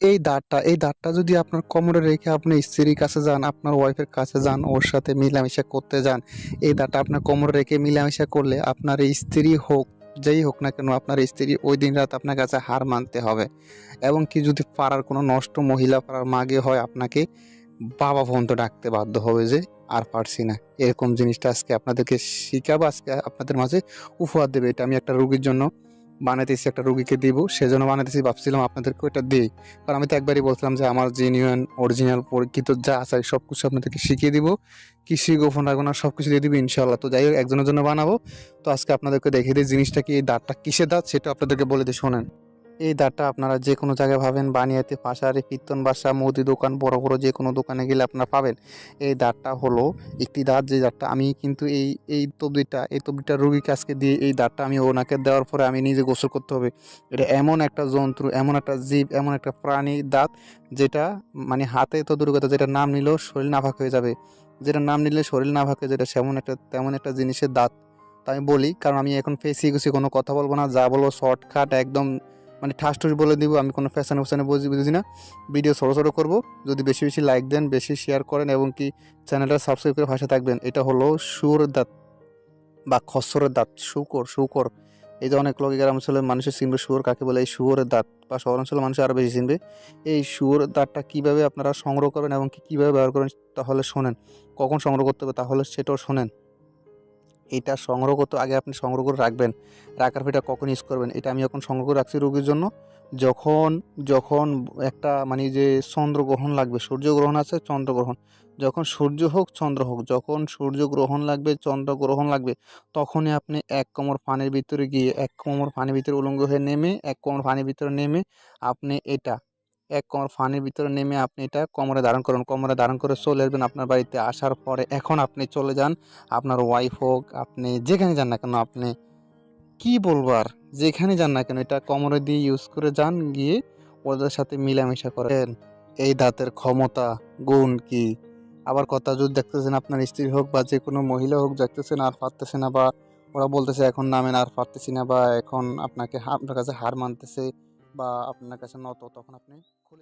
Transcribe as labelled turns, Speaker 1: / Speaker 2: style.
Speaker 1: এই দাঁতটা এই দাঁতটা যদি আপনার কোমরে রেখে আপনি স্ত্রীর কাছে যান, আপনার ওয়াইফের কাছে যান, ওর সাথে মিলামিশা করতে যান, এই দাঁতটা আপনার কোমরে রেখে মিলামিশা করলে আপনার স্ত্রী হোক, যেই হোক না কেন আপনার স্ত্রী ওই দিন রাত আপনার কাছে হার মানতে হবে। এবং কি যদি পাড়ার কোনো নষ্ট মহিলা পাড়ার মাগে হয়, আপনাকে বাবা পর্যন্ত ডাকতে বাধ্য হবে যে, আর পারছি না। এরকম জিনিসটা আজকে আপনাদেরকে শিখাবো, আজকে আপনাদের মাঝে উপহার দেবে। এটা আমি একটা রুগীর জন্য বানাইতেছি একটা রুগীকে দিব, সেজন্য বানাইতেছি, ভাবছিলাম আপনাদেরকে ওটা দিই। কারণ আমি তো একবারই বলছিলাম যে আমার জেনুইন অরিজিনাল পরীক্ষিত যা আছে সব কিছু আপনাদেরকে শিখিয়ে দিব। কৃষি, গোপন রাখব না সব কিছু দিয়ে দিব ইনশাল্লাহ তো যাই হোক, একজনের জন্য বানাবো। তো আজকে আপনাদেরকে দেখিয়ে দিই জিনিসটা কি, এই দাঁতটা কিসের দাঁত, সেটা আপনাদেরকে বলে দিই, শোনেন। এই দাঁতটা আপনারা যে কোনো জায়গায় ভাবেন, বানিয়াতে পাশারে কীর্তন বাসা, মুদি দোকান, বড় বড় যে কোনো দোকানে গেলে আপনারা পাবেন। এই দাঁতটা হলো একটি দাঁত, যে দাঁতটা আমি কিন্তু এই এই তবদিটা এই তবদিটা রুগীকে আজকে দিয়ে এই দাঁতটা আমি ওনাকে দেওয়ার পরে আমি নিজে গোসল করতে হবে। এটা এমন একটা জন্তু এমন একটা জীব, এমন একটা প্রাণী দাঁত, যেটা মানে হাতে তো দুর্গতা, যেটা নাম নিলেও শরীর নাভাক হয়ে যাবে। যেটা নাম নিলে শরীর নাভাক হয়ে যেটা সেমন একটা, তেমন একটা জিনিসের দাঁত। তাই বলি, কারণ আমি এখন ফেসি গুছি কোনো কথা বলব না, যা বলব শর্টকাট, একদম মানে ঠাস ঠুস বলে দিব, আমি কোনো ফ্যাশনে ফ্যাশনে বুঝি বুঝি না ভিডিও ছোটো ছোটো করব, যদি বেশি বেশি লাইক দেন, বেশি শেয়ার করেন এবং কি চ্যানেলটা সাবস্ক্রাইব করে ভাষা থাকবেন। এটা হলো সুর দাঁত বা খসরের দাঁত, শুকর শুকর। এই যে অনেক লোক গ্রাম অঞ্চলে মানুষের চিনবে শুয়োর কাকে বলে এই শুয়োরের দাঁত বা শহর অঞ্চলে মানুষ আরও বেশি চিনবে। এই শুয়োরের দাঁতটা কীভাবে আপনারা সংগ্রহ করবেন এবং কি কীভাবে ব্যবহার করবেন তাহলে শোনেন। কখন সংগ্রহ করতে হবে, তাহলে সেটাও শোনেন। এটা সংগ্রহ করতে, আগে আপনি সংগ্রহ করে রাখবেন। রাখার পর এটা কখন ইউজ করবেন? এটা আমি এখন সংগ্রহ করে রাখছি রোগীর জন্য। যখন যখন একটা মানে যে চন্দ্রগ্রহণ লাগবে, সূর্যগ্রহণ আছে, চন্দ্রগ্রহণ। যখন সূর্য হোক, চন্দ্র হোক, যখন সূর্যগ্রহণ লাগবে, চন্দ্রগ্রহণ লাগবে, তখনই আপনি এক কোমর পানির ভিতরে গিয়ে, এক কোমর পানির ভিতরে উলঙ্গ হয়ে নেমে, এক কোমর পানির ভিতরে নেমে আপনি এটা এক কোমর পানির ভিতরে নেমে আপনি এটা কোমরে ধারণ করুন। কোমরে ধারণ করে চলে আসবেন আপনার বাড়িতে। আসার পরে এখন আপনি চলে যান। আপনার ওয়াইফ হোক, আপনি যেখানে যান না কেন, আপনি কি বলব আর? যেখানে যান না কেন, এটা কোমরে দিয়ে ইউজ করে যান, গিয়ে ওদের সাথে মিলামেশা করেন। এই দাঁতের ক্ষমতা, গুণ কি? আবার কথা যদি দেখতেছেন, আপনার স্ত্রী হোক বা যে কোনো মহিলা হোক, দেখতেছেন আর পারতেছে না বা ওরা বলতেছে, এখন নামেন, আর পারতেছি না বা এখন আপনাকে আপনার কাছে হার মানতেছে। বা আপনার কাছে নত তখন আপনি খুলে